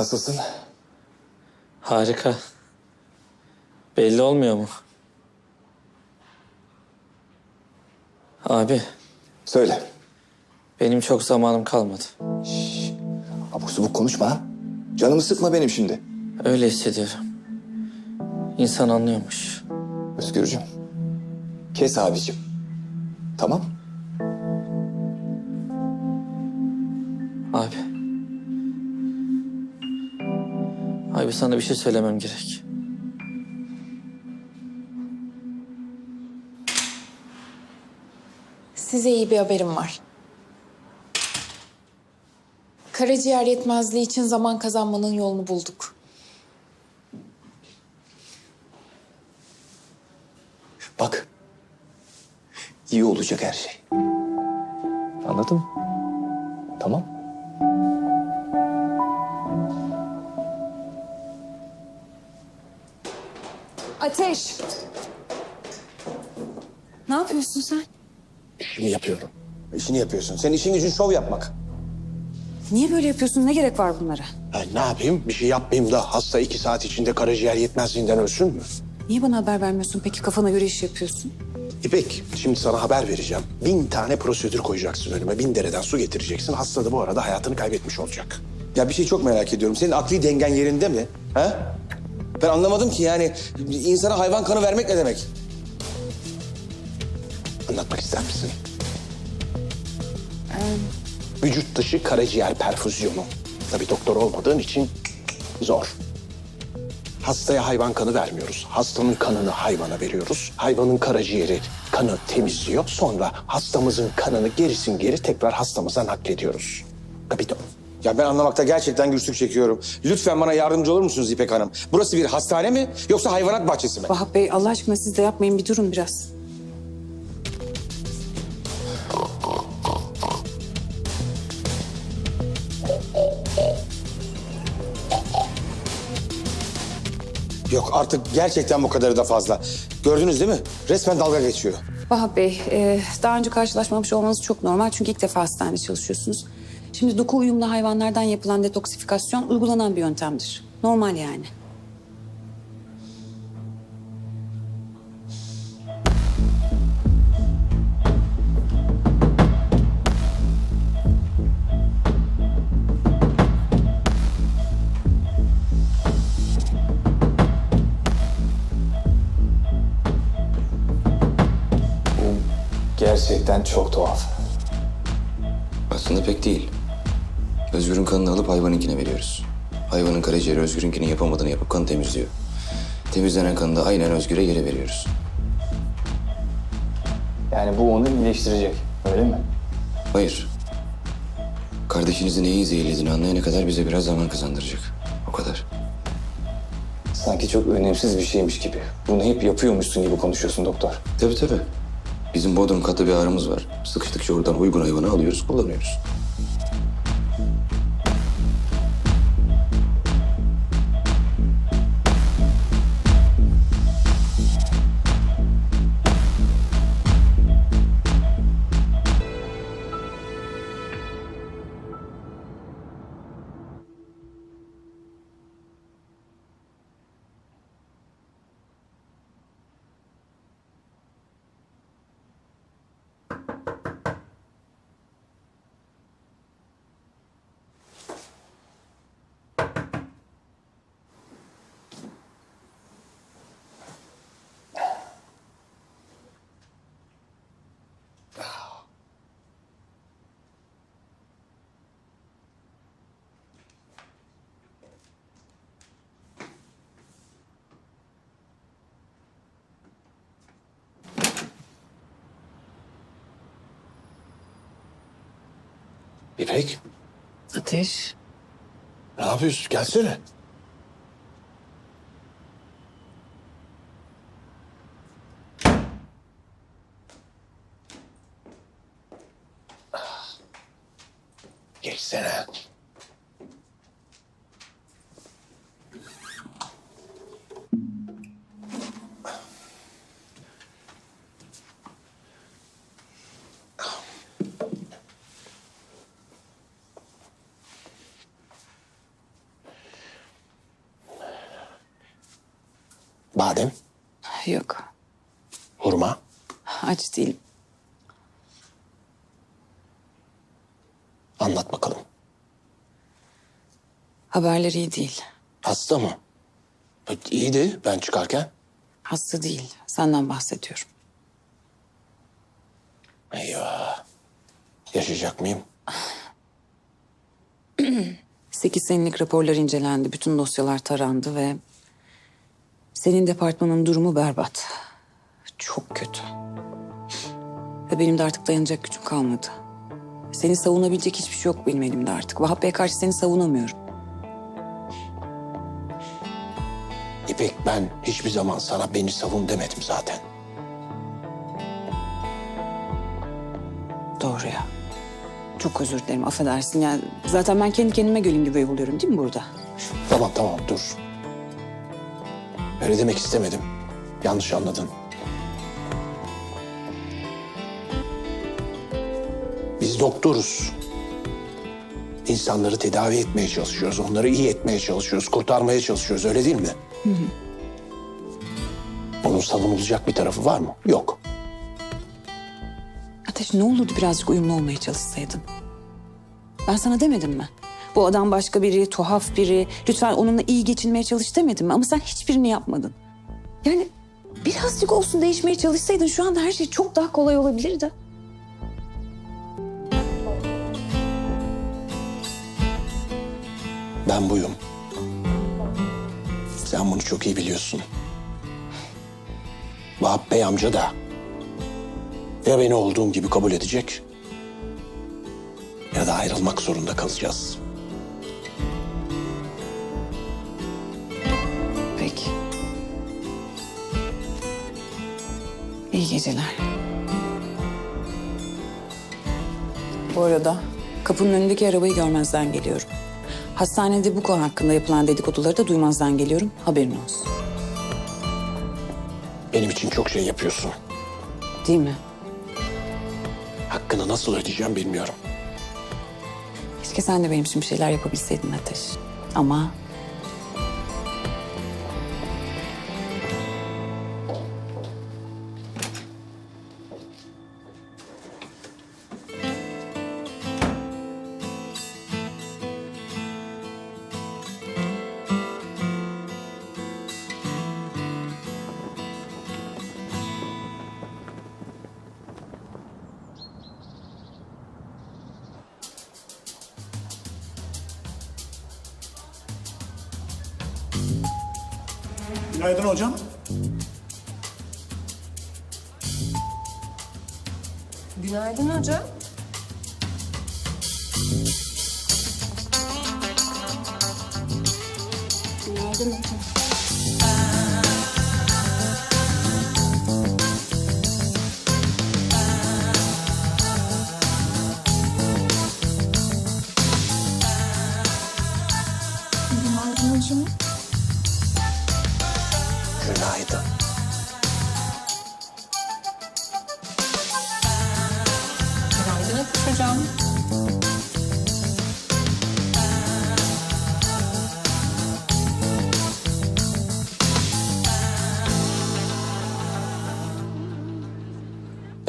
Nasılsın? Harika. Belli olmuyor mu? Abi, Söyle. benim çok zamanım kalmadı. Abuk subuk konuşma ha. Canımı sıkma benim şimdi. Öyle hissediyorum. İnsan anlıyormuş. Özgürcüm. Kes abicim. Tamam. Abi. Abi sana bir şey söylemem gerek. Size iyi bir haberim var. Karaciğer yetmezliği için zaman kazanmanın yolunu bulduk. Bak. İyi olacak her şey. Anladın mı? Tamam. Ateş. Ne yapıyorsun sen? İşimi yapıyorum. İşini yapıyorsun. Senin işin gücün şov yapmak. Niye böyle yapıyorsun? Ne gerek var bunlara? Ha, ne yapayım? Bir şey yapmayayım da hasta iki saat içinde karaciğer yetmezliğinden ölsün mü? Niye bana haber vermiyorsun peki? Kafana göre iş yapıyorsun. İpek, şimdi sana haber vereceğim. Bin tane prosedür koyacaksın önüme. Bin dereden su getireceksin. Hasta da bu arada hayatını kaybetmiş olacak. Ya bir şey çok merak ediyorum. Senin akli dengen yerinde mi? Ha? Ben anlamadım ki yani insana hayvan kanı vermek ne demek? Anlatmak ister misin? Vücut dışı karaciğer perfüzyonu. Tabii doktor olmadığın için zor. Hastaya hayvan kanı vermiyoruz. Hastanın kanını hayvana veriyoruz. Hayvanın karaciğeri kanı temizliyor. Sonra hastamızın kanını gerisin geri tekrar hastamıza naklediyoruz. Kapito. Ya ben anlamakta gerçekten güçlük çekiyorum. Lütfen bana yardımcı olur musunuz İpek Hanım? Burası bir hastane mi yoksa hayvanat bahçesi mi? Vahap Bey Allah aşkına siz de yapmayın bir durun biraz. Yok artık gerçekten bu kadarı da fazla. Gördünüz değil mi? Resmen dalga geçiyor. Vahap Bey e, daha önce karşılaşmamış olmanız çok normal çünkü ilk defa hastanede çalışıyorsunuz. Şimdi doku uyumlu hayvanlardan yapılan detoksifikasyon uygulanan bir yöntemdir. Normal yani. Gerçekten çok tuhaf. Aslında pek değil. Özgür'ün kanını alıp hayvanınkine veriyoruz. Hayvanın karaciğeri Özgür'ünkinin yapamadığını yapıp kan temizliyor. Temizlenen kanı da aynen Özgür'e geri veriyoruz. Yani bu onu iyileştirecek. Öyle mi? Hayır. Kardeşinizin neyi zehirlediğini anlayana kadar bize biraz zaman kazandıracak. O kadar. Sanki çok önemsiz bir şeymiş gibi. Bunu hep yapıyormuşsun gibi konuşuyorsun doktor. Tabii tabii. Bizim Bodrum katta bir ağrımız var. Sıkıştıkça oradan uygun hayvanı alıyoruz, kullanıyoruz. İpek, Ateş. ne yapıyorsun? Gelsene. Badem, Yok. hurma. Aç değilim. Anlat bakalım. Haberler iyi değil. Hasta mı? E, İyiydi ben çıkarken. Hasta değil. Senden bahsediyorum. Eyvah. Yaşayacak mıyım? Sekiz senelik raporlar incelendi. Bütün dosyalar tarandı ve... Senin departmanın durumu berbat. Çok kötü. Ve benim de artık dayanacak gücüm kalmadı. Seni savunabilecek hiçbir şey yok benim elimde artık. Vahap Bey'e karşı seni savunamıyorum. İpek ben hiçbir zaman sana beni savun demedim zaten. Doğru ya. Çok özür dilerim, affedersin. Yani zaten ben kendi kendime gölüm gibi oluyorum değil mi burada? Tamam tamam dur. Öyle demek istemedim. Yanlış anladın. Biz doktoruz. İnsanları tedavi etmeye çalışıyoruz. Onları iyi etmeye çalışıyoruz. Kurtarmaya çalışıyoruz. Öyle değil mi? Onun savunulacak bir tarafı var mı? Yok. Ateş ne olurdu birazcık uyumlu olmaya çalışsaydın? Ben sana demedim mi? Bu adam başka biri, tuhaf biri. Lütfen onunla iyi geçinmeye çalış demedim mi? Ama sen hiçbirini yapmadın. Yani birazcık olsun değişmeye çalışsaydın şu anda her şey çok daha kolay olabilirdi. Ben buyum. Sen bunu çok iyi biliyorsun. Vahap Bey amca da ya beni olduğum gibi kabul edecek ya da ayrılmak zorunda kalacağız. İyi geceler. Bu arada kapının önündeki arabayı görmezden geliyorum. Hastanede bu konu hakkında yapılan dedikoduları da duymazdan geliyorum. Haberin olsun. Benim için çok şey yapıyorsun. Değil mi? Hakkını nasıl ödeyeceğim bilmiyorum. Keşke sen de benim için bir şeyler yapabilseydin Ateş. Ama Günaydın hocam. Günaydın hocam.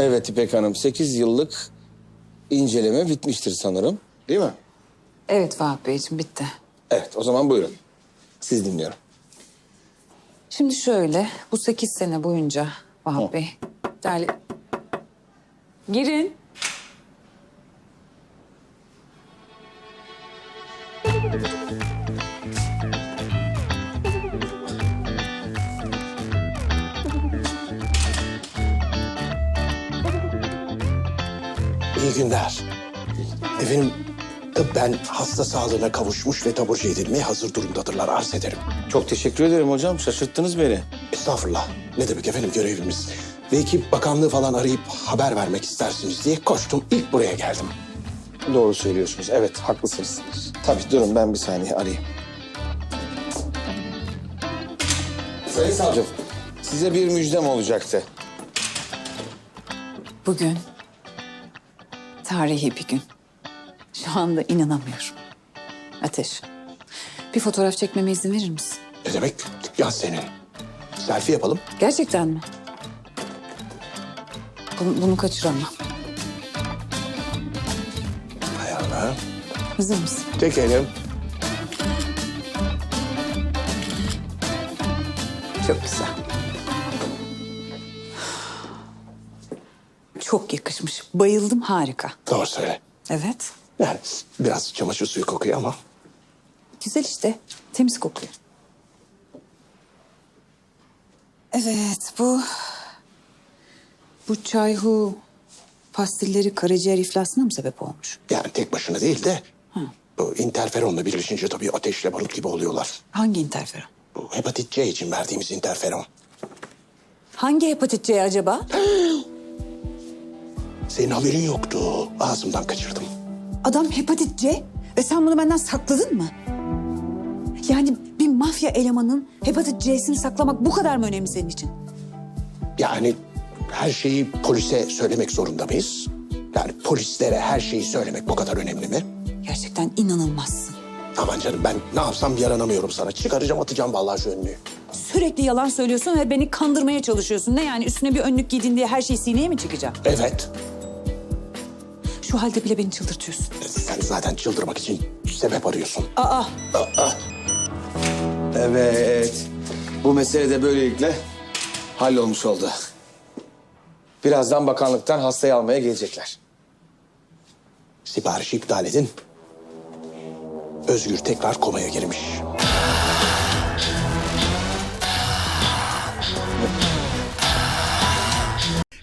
Evet İpek Hanım, 8 yıllık inceleme bitmiştir sanırım. Değil mi? evet Vahap Beyciğim bitti. Evet, o zaman buyurun. Siz dinliyorum. Şimdi şöyle bu sekiz sene boyunca Vahap Bey derli... Girin. Günler. Efendim ben hasta sağlığına kavuşmuş ve taburcu edilmeye hazır durumdadırlar arz ederim. Çok teşekkür ederim hocam. Şaşırttınız beni. Estağfurullah. Ne demek efendim görevimiz. Belki bakanlığı falan arayıp haber vermek istersiniz diye koştum. ilk buraya geldim. Doğru söylüyorsunuz. Evet, haklısınız. Tabii durun ben bir saniye arayayım. Sayın savcım, size bir müjdem olacaktı. Bugün tarihi bir gün. Şu anda inanamıyorum. Ateş, bir fotoğraf çekmeme izin verir misin? Ne demek? Ya senin. Selfie yapalım. Gerçekten mi? Bunu, bunu kaçıramam. Hay Allah. Hazır mısın? Çekelim. Çok güzel. Çok yakışmış. Bayıldım harika. Doğru söyle. Evet. Yani biraz çamaşır suyu kokuyor ama. Güzel işte. Temiz kokuyor. Evet bu... Bu çayhu pastilleri karaciğer iflasına mı sebep olmuş? Yani tek başına değil de bu interferonla birleşince tabii ateşle barut gibi oluyorlar. Hangi interferon? Bu hepatit C için verdiğimiz interferon. Hangi hepatit C acaba? Senin haberin yoktu. Ağzımdan kaçırdım. Adam hepatit C ve sen bunu benden sakladın mı? Yani bir mafya elemanın hepatit C'sini saklamak bu kadar mı önemli senin için? Yani her şeyi polise söylemek zorunda mıyız? Yani polislere her şeyi söylemek bu kadar önemli mi? Gerçekten inanılmazsın. Aman canım ben ne yapsam yaranamıyorum sana. Çıkaracağım atacağım vallahi şu önlüğü. Sürekli yalan söylüyorsun ve beni kandırmaya çalışıyorsun. Ne yani üstüne bir önlük giydin diye her şey sineye mi çıkacak? Evet. Şu halde bile beni çıldırtıyorsun. Sen zaten çıldırmak için sebep arıyorsun. Aa Evet. Bu mesele de böylelikle hallolmuş oldu. Birazdan bakanlıktan hastayı almaya gelecekler. Siparişi iptal edin. Özgür tekrar komaya girmiş.